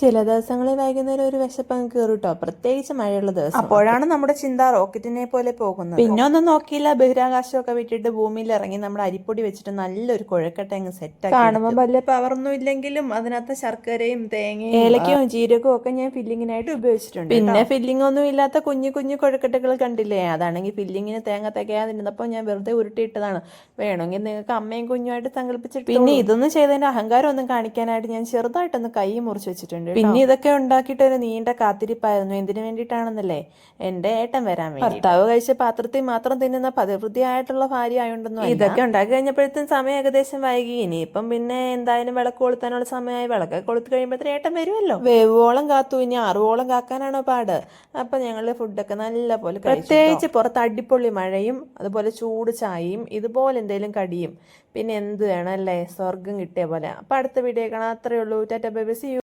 ചില ദിവസങ്ങളിൽ വൈകുന്നേരം ഒരു വിശപ്പങ്ങ് കയറും കേട്ടോ പ്രത്യേകിച്ച് മഴയുള്ള ദിവസം. അപ്പോഴാണ് നമ്മുടെ ചിന്ത റോക്കറ്റിനെ പോലെ പോകുന്നത്. പിന്നെ ഒന്നും നോക്കിയില്ല. ബഹിരാകാശമൊക്കെ വിട്ടിട്ട് ഭൂമിയിൽ ഇറങ്ങി നമ്മുടെ അരിപ്പൊടി വെച്ചിട്ട് നല്ലൊരു കുഴക്കട്ട അങ്ങ് സെറ്റ് കാണുമ്പോൾ വലിയ പവറൊന്നും ഇല്ലെങ്കിലും അതിനകത്ത് ശർക്കരയും തേങ്ങയും ഏലക്കയും ജീരകവും ഒക്കെ ഞാൻ ഫില്ലിങ്ങിനായിട്ട് ഉപയോഗിച്ചിട്ടുണ്ട് പിന്നെ ഫില്ലിംഗ് ഒന്നും ഇല്ലാത്ത കുഞ്ഞു കുഞ്ഞു കുഴക്കട്ടകൾ കണ്ടില്ലേ? അതാണെങ്കിൽ ഫില്ലിങ്ങിന് തേങ്ങ തികയാതിരുന്നപ്പോൾ ഞാൻ വെറുതെ ഉരുട്ടിയിട്ടതാണ്. വേണമെങ്കിൽ നിങ്ങൾക്ക് അമ്മയും കുഞ്ഞുമായിട്ട് സങ്കല്പിച്ചിട്ട് പിന്നെ ഇതൊന്നും ചെയ്തതിന്റെ അഹങ്കാരം ഒന്നും കാണിക്കാനായിട്ട് ഞാൻ ചെറുതായിട്ടൊന്ന് കൈ മുറിച്ച് വെച്ചിട്ടുണ്ട്. പിന്നെ ഇതൊക്കെ ഉണ്ടാക്കിയിട്ട് ഒരു നീണ്ട കാത്തിരിപ്പായിരുന്നു. എന്തിനു വേണ്ടിയിട്ടാണെന്നല്ലേ? എന്റെ ഏട്ടൻ വരാൻ ഭർത്താവ് കഴിച്ച പാത്രത്തിൽ മാത്രം തിന്നുന്ന പതിവൃത്തിയായിട്ടുള്ള ഭാര്യ ആയോണ്ടൊന്നും ഇതൊക്കെ ഉണ്ടാക്കി കഴിഞ്ഞപ്പോഴത്തേക്കും സമയം ഏകദേശം വൈകി. ഇനിയിപ്പം പിന്നെ എന്തായാലും വിളക്ക് കൊളുത്താനുള്ള സമയമായി. വിളക്ക് കൊളുത്ത് കഴിയുമ്പോഴത്തേക്കും ഏട്ടൻ വരുമല്ലോ. വേവോളം കാത്തു. ഇനി അറുവോളം കാക്കാനാണോ പാട്? അപ്പൊ ഞങ്ങൾ ഫുഡൊക്കെ നല്ല പോലെ പ്രത്യേകിച്ച് പുറത്ത് അടിപൊളി മഴയും അതുപോലെ ചൂട് ചായയും ഇതുപോലെ എന്തെങ്കിലും കടിയും. പിന്നെ എന്ത് വേണം അല്ലേ? സ്വർഗം കിട്ടിയ പോലെ. അപ്പൊ അടുത്ത വീഡിയോ കാണാം. അത്രയേ ഉള്ളൂ. Tata bye bye. See you